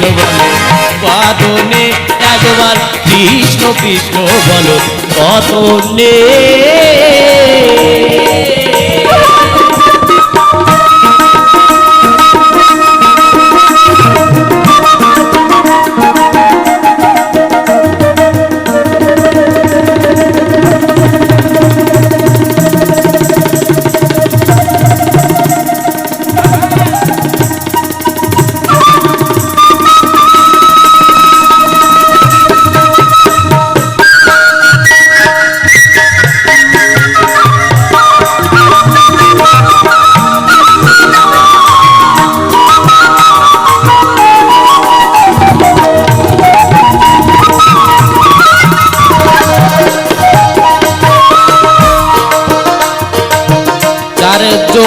বলো বাদনে একবার কৃষ্ণ কৃষ্ণ বলো কতনে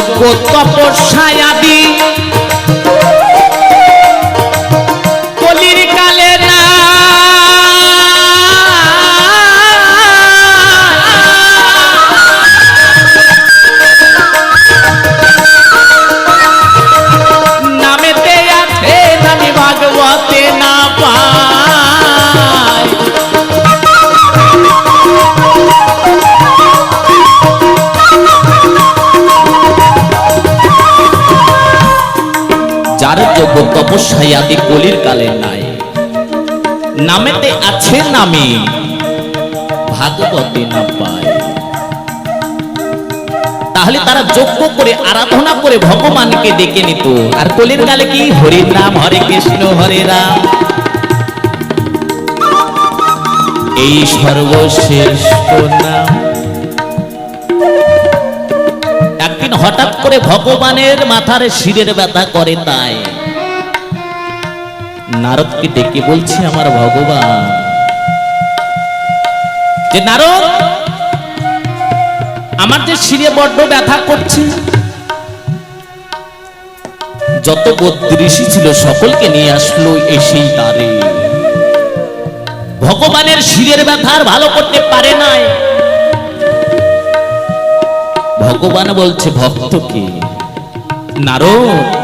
যার যোগ্য তপস্যায় আদি কলির কালে নাই। নামেতে আছে নামে, ভাগবতে না পায়। তাহলে তারা যোগ্য করে, আরাধনা করে ভগবানকে ডেকে নিত। আর কলির কালে কি? হরি নাম হরে কৃষ্ণ, হরে রাম। এই সর্বশ্রেষ্ঠ নাম। একদিন হঠাৎ করে ভগবানের মাথার শিরের ব্যথা করে তাই। নারদকে ডেকে বলছে, আমার ভগবান। যে নারদ, আমার যে শিরে বড্ড ব্যথা করছে। যত বদ্রিশী ছিল, সকলকে নিয়ে আসলো এসেই তারে। ভগবানের শিরের ব্যথা আর ভালো করতে পারে নাই। ভগবান বলছে, ভক্তকে, নারদ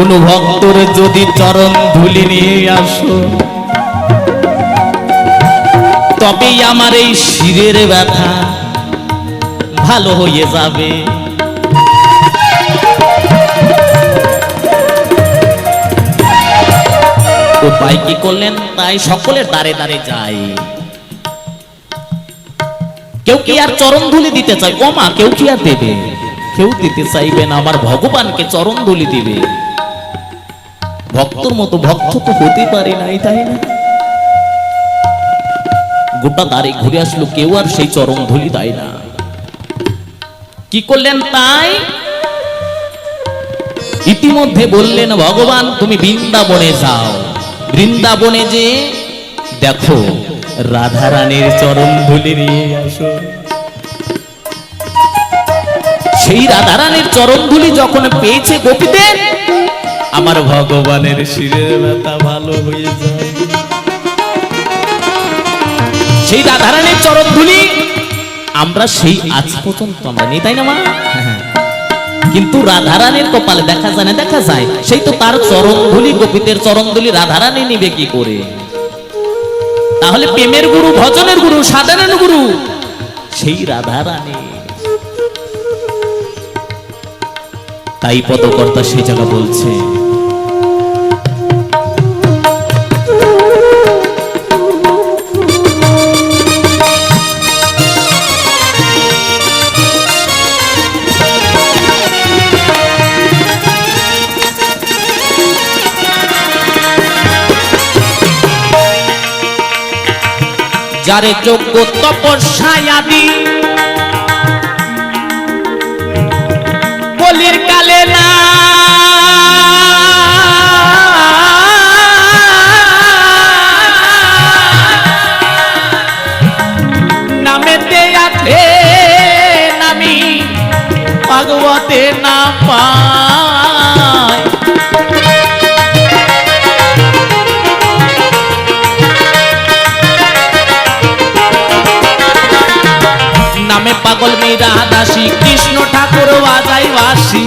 কোন ভক্তর যদি চরণ ধুলি নিয়ে আসো, তবেই আমার এই শিরের ব্যথা ভালো হয়ে যাবে। উপায় কি করলেন? তাই সকলের দ্বারে দ্বারে যায়। কেউ কি আর চরণ ধুলি দিতে চায়? মা কেউ কি আর দেবে? কেউ দিতে চাইবে না, আমার ভগবানকে চরণ ধুলি দিবে। ভক্তর মতো ভক্ত তো হতে পারে নাই, তাই না? গোটা দাঁড়ে ঘুরে আসলো কেউ আর সেই চরণ ধুলি দেয় না? কি করলেন তাই? ইতিমধ্যে বললেন, ভগবান, তুমি বৃন্দাবনে যাও। বৃন্দাবনে যে, দেখো রাধা রানীর চরণ ধুলি নিয়ে আসো। সেই রাধারানীর চরণ ধুলি যখন পেয়েছে গোপীদের আমার ভগবানের শিরের ব্যথা ভালো হয়ে যায়। সেই রাধারানীর চরণ ধুলি আমরা সেই আজ পর্যন্ত আমরা নেই, তাই না মা? কিন্তু রাধারানীর কপালে দেখা যায় না, দেখা যায়। সেই তো তার চরণ ধুলি গোপীদের চরণ ধুলি রাধারানী নিবে কি করে? তাহলে প্রেমের গুরু, ভজনের গুরু সাধারণ গুরু, সেই রাধারানী। তাই পদকর্তা সেই জায়গা বলছে যারে যোগ্য তপস্যায়াদি। মীরা দাসী কৃষ্ণ ঠাকুর বাজাই বাসি।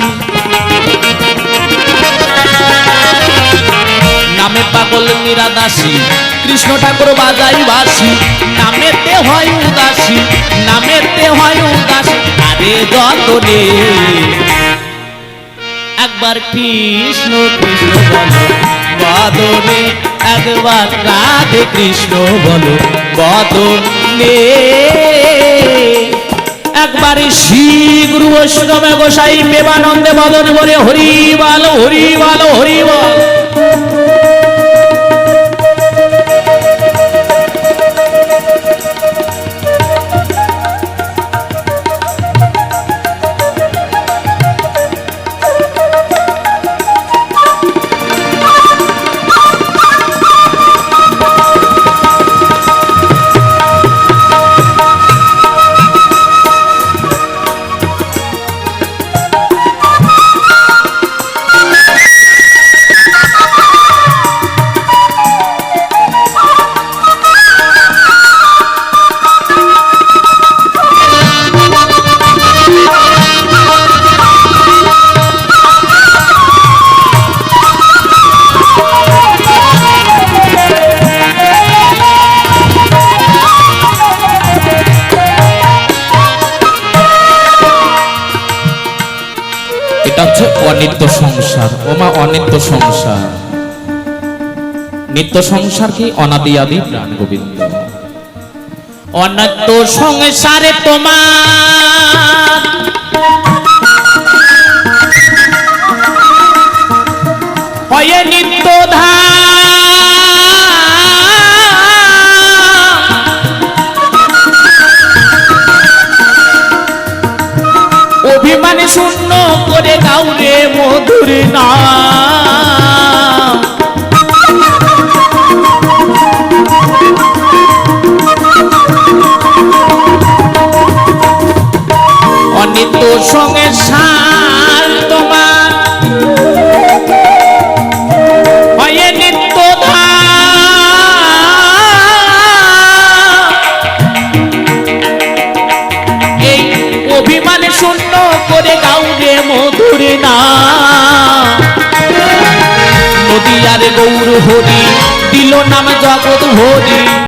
নামে পাগল নিরাদাসী, কৃষ্ণ ঠাকুর বাজাই বাসি। নামেতে হয় উদাসী, নামেতে হয় উদাসী, আরে যতনে। একবার কৃষ্ণ কৃষ্ণ বলো, বদনে। একবার রাধে কৃষ্ণ বলো, বদনে। একবারে শ্রী গুরু বৈষ্ণব গোসাই প্রেমানন্দে বদন বলে হরি হরিবাল হরি অনিত্য সংসার। ওমা অনিত্য সংসার। নিত্য সংসার কি? অনাদি আদি প্রাণ গোবিন্দ। অনিত্য সংসারে তোমার হয় নিত্য হরি দিল নাম জগৎ হরি।